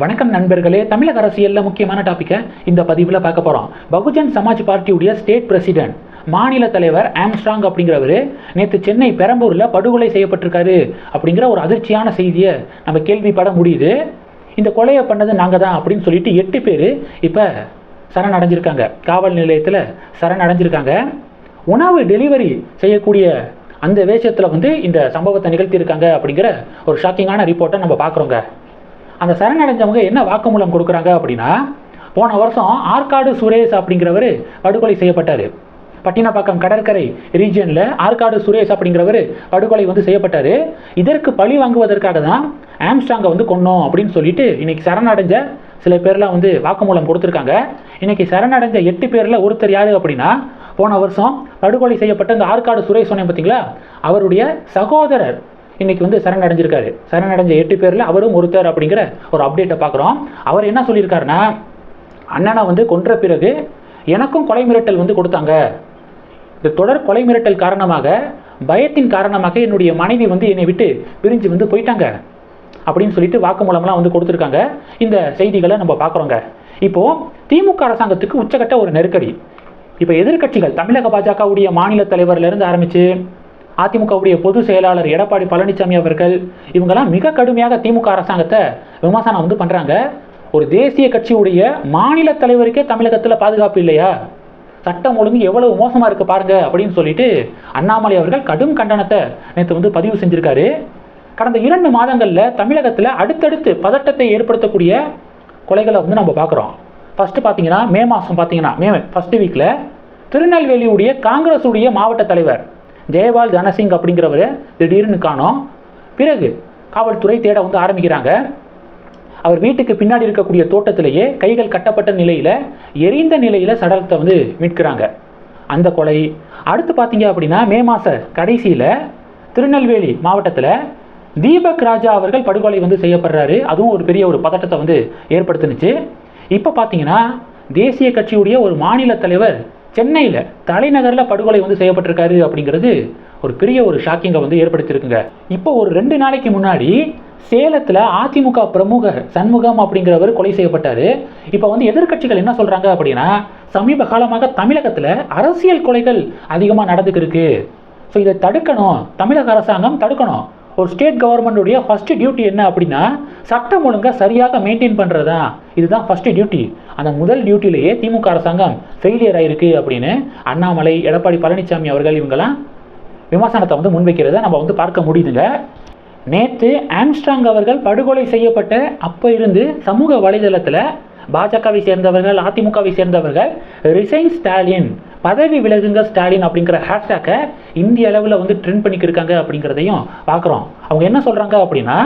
வணக்கம் நண்பர்களே தமிழக அரசியலில் முக்கியமான டாப்பிக்கை இந்த பதிவில் பார்க்க போகிறோம் பகுஜன் சமாஜ் பார்ட்டியுடைய ஸ்டேட் பிரசிடென்ட் மாநில தலைவர் ஆம்ஸ்ட்ராங் அப்படிங்கிறவர் நேற்று சென்னை பெரம்பூரில் படுகொலை செய்யப்பட்டிருக்காரு அப்படிங்கிற ஒரு அதிர்ச்சியான செய்தியை நம்ம கேள்விப்பட முடியுது. இந்த கொலையை பண்ணது நாங்கள் தான் அப்படின்னு சொல்லிட்டு எட்டு பேர் இப்போ சரணடைஞ்சிருக்காங்க. காவல் நிலையத்தில் சரணடைஞ்சிருக்காங்க. உணவு டெலிவரி செய்யக்கூடிய அந்த வேஷத்தில் வந்து இந்த சம்பவத்தை நிகழ்த்தியிருக்காங்க அப்படிங்கிற ஒரு ஷாக்கிங்கான ரிப்போர்ட்டை நம்ம பார்க்குறோங்க. அந்த சரணடைஞ்சவங்க என்ன வாக்குமூலம் கொடுக்குறாங்க அப்படின்னா போன வருஷம் ஆற்காடு சுரேஷ் அப்படிங்கிறவர் படுகொலை செய்யப்பட்டார். பட்டினப்பாக்கம் கடற்கரை ரீஜியனில் ஆற்காடு சுரேஷ் அப்படிங்கிறவர் படுகொலை வந்து செய்யப்பட்டார். இதற்கு பழி வாங்குவதற்காக தான் ஆம்ஸ்டாங்கை வந்து கொன்னோம் அப்படின்னு சொல்லிட்டு இன்னைக்கு சரணடைஞ்ச சில பேர்லாம் வந்து வாக்குமூலம் கொடுத்துருக்காங்க. இன்னைக்கு சரணடைஞ்ச எட்டு பேரில் ஒருத்தர் யார் அப்படின்னா போன வருஷம் படுகொலை செய்யப்பட்ட இந்த ஆற்காடு சுரேஷ் சொன்னேன் பார்த்தீங்களா அவருடைய சகோதரர் இன்னைக்கு வந்து சரணடைஞ்சிருக்காரு. சரணடைஞ்ச எட்டு பேரில் அவரும் ஒருத்தர் அப்படிங்கிற ஒரு அப்டேட்டை பார்க்குறோம். அவர் என்ன சொல்லியிருக்காருன்னா அண்ணனை வந்து கொன்ற பிறகு எனக்கும் கொலை மிரட்டல் வந்து கொடுத்தாங்க. இந்த தொடர் கொலை மிரட்டல் காரணமாக பயத்தின் காரணமாக என்னுடைய மனைவி வந்து என்னை விட்டு பிரிஞ்சு வந்து போயிட்டாங்க. அப்படின்னு சொல்லிட்டு வாக்குமூலம்லாம் வந்து கொடுத்துருக்காங்க. இந்த செய்திகளை நம்ம பார்க்குறோங்க. இப்போ திமுக அரசாங்கத்துக்கு உச்சகட்ட ஒரு நெருக்கடி. இப்போ எதிர்க்கட்சிகள் தமிழக பாஜகவுடைய மாநில தலைவர்லேருந்து ஆரம்பித்து அதிமுகவுடைய பொதுச் செயலாளர் எடப்பாடி பழனிசாமி அவர்கள் இவங்கெல்லாம் மிக கடுமையாக திமுக அரசாங்கத்தை விமர்சனம் வந்து பண்ணுறாங்க ஒரு தேசிய கட்சியுடைய மாநில தலைவருக்கே தமிழகத்தில் பாதுகாப்பு இல்லையா? சட்டம் ஒழுங்கு எவ்வளவு மோசமாக இருக்குது பாருங்க அப்படின்னு சொல்லிட்டு அண்ணாமலை அவர்கள் கடும் கண்டனத்தை நேற்று வந்து பதிவு செஞ்சுருக்காரு. கடந்த இரண்டு மாதங்களில் தமிழகத்தில் அடுத்தடுத்து பதட்டத்தை ஏற்படுத்தக்கூடிய கொலைகளை வந்து நம்ம பார்க்குறோம். ஃபஸ்ட்டு பார்த்தீங்கன்னா மே மாதம் பார்த்தீங்கன்னா மே ஃபஸ்ட்டு வீக்கில் திருநெல்வேலியுடைய காங்கிரஸுடைய மாவட்ட தலைவர் ஜெயபால் தனசிங் அப்படிங்கிறவர் திடீர்னு காணோம். பிறகு காவல்துறை தேட வந்து ஆரம்பிக்கிறாங்க. அவர் வீட்டுக்கு பின்னாடி இருக்கக்கூடிய தோட்டத்திலேயே கைகள் கட்டப்பட்ட நிலையில் எரிந்த நிலையில் சடலத்தை வந்து மீட்கிறாங்க. அந்த கொலை. அடுத்து பார்த்தீங்க அப்படின்னா மே மாத கடைசியில் திருநெல்வேலி மாவட்டத்தில் தீபக் ராஜா அவர்கள் படுகொலை வந்து செய்யப்படுறாரு. அதுவும் ஒரு பெரிய ஒரு பதட்டத்தை வந்து ஏற்படுத்துனுச்சு. இப்போ பார்த்தீங்கன்னா தேசிய கட்சியுடைய ஒரு மாநில தலைவர் சென்னையில் தலைநகரில் படுகொலை வந்து செய்யப்பட்டிருக்காரு அப்படிங்கிறது ஒரு பெரிய ஒரு ஷாக்கிங்கை வந்து ஏற்படுத்தியிருக்குங்க. இப்போ ஒரு ரெண்டு நாளைக்கு முன்னாடி சேலத்தில் அதிமுக பிரமுகர் சண்முகம் அப்படிங்கிறவர் கொலை செய்யப்பட்டார். இப்போ வந்து எதிர்க்கட்சிகள் என்ன சொல்கிறாங்க அப்படின்னா சமீப காலமாக தமிழகத்தில் அரசியல் கொலைகள் அதிகமாக நடந்துக்கிருக்கு. ஸோ இதை தடுக்கணும். தமிழக அரசாங்கம் தடுக்கணும். ஒரு ஸ்டேட் கவர்மெண்ட்டுடைய ஃபஸ்ட்டு டியூட்டி என்ன அப்படின்னா சட்டம் ஒழுங்காக சரியாக மெயின்டைன் பண்ணுறது தான் இதுதான் ஃபஸ்ட்டு டியூட்டி அந்த முதல் டியூட்டிலேயே திமுக அரசாங்கம் ஃபெயிலியர் ஆகிருக்கு அப்படின்னு அண்ணாமலை எடப்பாடி பழனிசாமி அவர்கள் இவங்கெல்லாம் விமர்சனத்தை வந்து முன்வைக்கிறத நம்ம வந்து பார்க்க முடியுதுங்க. நேற்று ஆம்ஸ்ட்ராங் அவர்கள் படுகொலை செய்யப்பட்ட அப்போ இருந்து சமூக வலைதளத்தில் பாஜகவை சேர்ந்தவர்கள் அதிமுகவை சேர்ந்தவர்கள் ரிசைன் ஸ்டாலின் பதவி விலகுங்க ஸ்டாலின் அப்படிங்கிற ஹேஷ்டேக்கை இந்திய அளவில் வந்து ட்ரெண்ட் பண்ணிக்கிருக்காங்க அப்படிங்கிறதையும் பார்க்குறோம். அவங்க என்ன சொல்கிறாங்க அப்படின்னா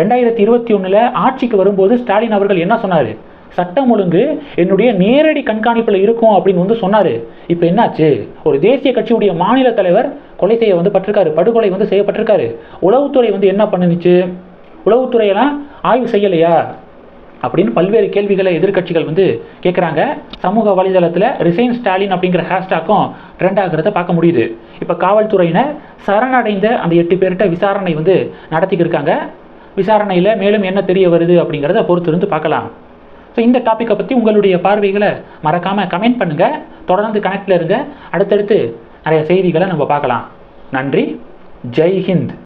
ரெண்டாயிரத்தி இருபத்தி ஒன்றில் ஆட்சிக்கு வரும்போது ஸ்டாலின் அவர்கள் என்ன சொன்னார்? சட்டம் ஒழுங்கு என்னுடைய நேரடி கண்காணிப்பில் இருக்கும் அப்படின்னு வந்து சொன்னார். இப்போ என்னாச்சு? ஒரு தேசிய கட்சியுடைய மாநில தலைவர் கொலை செய்ய வந்து பட்டிருக்காரு படுகொலை வந்து செய்யப்பட்டிருக்காரு. உளவுத்துறை வந்து என்ன பண்ணுச்சு உளவுத்துறையெல்லாம் ஆய்வு செய்யலையா? அப்படின்னு பல்வேறு கேள்விகளை எதிர்க்கட்சிகள் வந்து கேட்குறாங்க சமூக வலைதளத்தில் ரிசைன் ஸ்டாலின் அப்படிங்கிற ஹேஷ்டாக்கும் ட்ரெண்ட் ஆகிறத பார்க்க முடியுது. இப்போ காவல்துறையினர் சரணடைந்த அந்த எட்டு பேர்கிட்ட விசாரணை வந்து நடத்திக்கிருக்காங்க விசாரணையில் மேலும் என்ன தெரிய வருது அப்படிங்கிறத பொறுத்திருந்து பார்க்கலாம். ஸோ இந்த டாப்பிக்கை பற்றி உங்களுடைய பார்வைகளை மறக்காமல் கமெண்ட் பண்ணுங்கள் தொடர்ந்து கனெக்டில் இருங்க. அடுத்தடுத்து நிறைய செய்திகளை நம்ம பார்க்கலாம். நன்றி. ஜெய் ஹிந்த்.